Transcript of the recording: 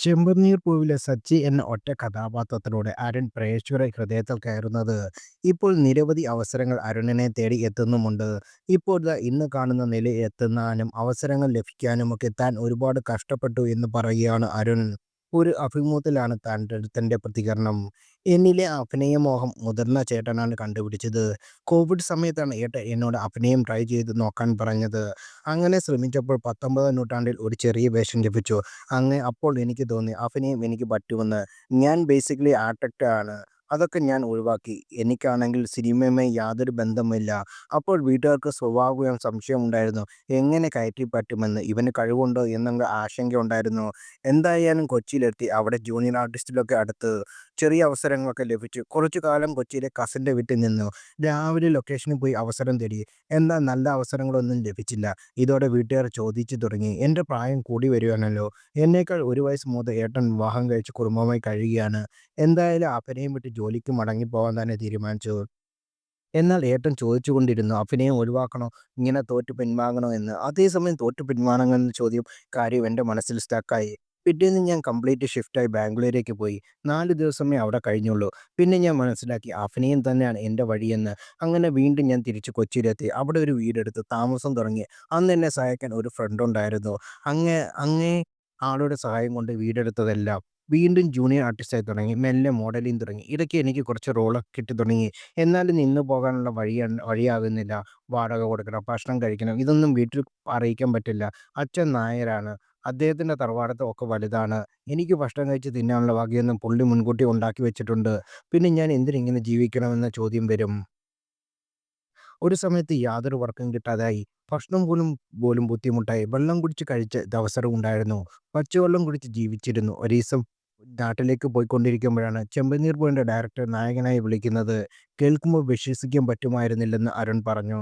ചെമ്പനീർ പൂവിലെ സച്ചി എന്ന ഒറ്റ കഥാപാത്രത്തിലൂടെ അരുൺ പ്രേക്ഷകരുടെ ഹൃദയത്തിൽ കയറുന്നത് ഇപ്പോൾ നിരവധി അവസരങ്ങൾ അരുണിനെ തേടി എത്തുന്നുമുണ്ട്. ഇപ്പോൾ ഇന്ന് കാണുന്ന നിലയിൽ എത്തുന്നതിനും അവസരങ്ങൾ ലഭിക്കാനുമൊക്കെ താൻ ഒരുപാട് കഷ്ടപ്പെട്ടു എന്ന് പറയുകയാണ് അരുൺ. ഒരു അഭിമുഖത്തിലാണ് താന്റെ പ്രതികരണം. എന്നിലെ അഭിനയമോഹം മുതിർന്ന ചേട്ടനാണ് കണ്ടുപിടിച്ചത്. കോവിഡ് സമയത്താണ് ഏട്ടൻ എന്നോട് അഭിനയം ട്രൈ ചെയ്ത് നോക്കാൻ പറഞ്ഞത്. അങ്ങനെ ശ്രമിച്ചപ്പോൾ പത്തൊമ്പതാം നൂറ്റാണ്ടിൽ ഒരു ചെറിയ വേഷം ലഭിച്ചു. അപ്പോൾ എനിക്ക് തോന്നി അഭിനയം എനിക്ക് പറ്റുമെന്ന്. ഞാൻ ബേസിക്കലി ആർട്ടിസ്റ്റ് ആണ്. അതൊക്കെ ഞാൻ ഒഴിവാക്കി. എനിക്കാണെങ്കിൽ സിനിമയുമായി യാതൊരു ബന്ധമില്ല അപ്പോൾ വീട്ടുകാർക്ക് സ്വഭാവം സംശയമുണ്ടായിരുന്നു. എങ്ങനെ കയറ്റി പറ്റുമെന്ന് ഇവന് കഴിവുണ്ടോ എന്നുള്ള ആശങ്കയുണ്ടായിരുന്നു. എന്തായാലും കൊച്ചിയിലെത്തി. അവിടെ ജൂനിയർ ആർട്ടിസ്റ്റിലൊക്കെ അടുത്ത് ചെറിയ അവസരങ്ങളൊക്കെ ലഭിച്ചു. കുറച്ചു കാലം കൊച്ചിയിലെ കസിന്റെ വീട്ടിൽ നിന്നു. രാവിലെ ലൊക്കേഷനിൽ പോയി അവസരം തേടി. എന്നാൽ നല്ല അവസരങ്ങളൊന്നും ലഭിച്ചില്ല. ഇതോടെ വീട്ടുകാർ ചോദിച്ചു തുടങ്ങി. എന്റെ പ്രായം കൂടി വരുകയാണല്ലോ. എന്നേക്കാൾ ഒരു വയസ്സ് മൂത്ത ഏട്ടൻ വിവാഹം കഴിച്ച് കുടുംബമായി കഴിയുകയാണ്. എന്തായാലും അഭിനയം വിട്ട് ജോലിക്ക് മടങ്ങിപ്പോകാൻ തന്നെ തീരുമാനിച്ചു. എന്നാൽ ഏട്ടൻ ചോദിച്ചുകൊണ്ടിരുന്നു അഭിനയം ഒഴിവാക്കണോ, ഇങ്ങനെ തോറ്റു പിൻവാങ്ങണോ എന്ന്. അതേസമയം തോറ്റു പിൻവാങ്ങണമെന്ന ചോദ്യം കാര്യം എന്റെ മനസ്സിൽ സ്റ്റക്കായി. പിറ്റേന്ന് ഞാൻ കംപ്ലീറ്റ് ഷിഫ്റ്റായി ബാംഗ്ലൂരേക്ക് പോയി. നാല് ദിവസമേ അവിടെ കഴിഞ്ഞുള്ളൂ. പിന്നെ ഞാൻ മനസ്സിലാക്കി അഭിനയം തന്നെയാണ് എന്റെ വഴിയെന്ന്. അങ്ങനെ വീണ്ടും ഞാൻ തിരിച്ച് കൊച്ചിയിലെത്തി. അവിടെ ഒരു വീടെടുത്ത് താമസം തുടങ്ങി. അന്ന് എന്നെ സഹായിക്കാൻ ഒരു ഫ്രണ്ട് ഉണ്ടായിരുന്നു അങ്ങേ അങ്ങേ ആളുടെ സഹായം കൊണ്ട് വീടെടുത്തതെല്ലാം. വീണ്ടും ജൂനിയർ ആർട്ടിസ്റ്റായി തുടങ്ങി. മെല്ലെ മോഡലിംഗ് തുടങ്ങി. ഇതൊക്കെ എനിക്ക് കുറച്ച് റോളൊക്കെ കിട്ടിത്തുടങ്ങി. എന്നാലും നിന്ന് പോകാനുള്ള വഴി വഴിയാകുന്നില്ല. വാടക കൊടുക്കണം, ഭക്ഷണം കഴിക്കണം. ഇതൊന്നും വീട്ടിൽ അറിയിക്കാൻ പറ്റില്ല. അച്ഛൻ നായരാണ്. അദ്ദേഹത്തിന്റെ തറവാടത്തും ഒക്കെ വലുതാണ്. എനിക്ക് ഭക്ഷണം കഴിച്ച് തിന്നാനുള്ള വകയൊന്നും പുള്ളി മുൻകൂട്ടി ഉണ്ടാക്കി വെച്ചിട്ടുണ്ട്. പിന്നെ ഞാൻ എന്തിനിങ്ങനെ ജീവിക്കണമെന്ന ചോദ്യം വരും. ഒരു സമയത്ത് യാതൊരു വർക്കും കിട്ടാതായി. ഭക്ഷണം പോലും പോലും ബുദ്ധിമുട്ടായി. വെള്ളം കുടിച്ച് കഴിച്ച അവസരമുണ്ടായിരുന്നു. പച്ചവെള്ളം കുടിച്ച് ജീവിച്ചിരുന്നു. ഒരീസം നാട്ടിലേക്ക് പോയിക്കൊണ്ടിരിക്കുമ്പോഴാണ് ചെമ്പനീർ പൂവിന്റെ ഡയറക്ടർ നായകനായി വിളിക്കുന്നത്. കേൾക്കുമ്പോൾ വിശ്വസിക്കാൻ പറ്റുമായിരുന്നില്ലെന്ന് അരുൺ പറഞ്ഞു.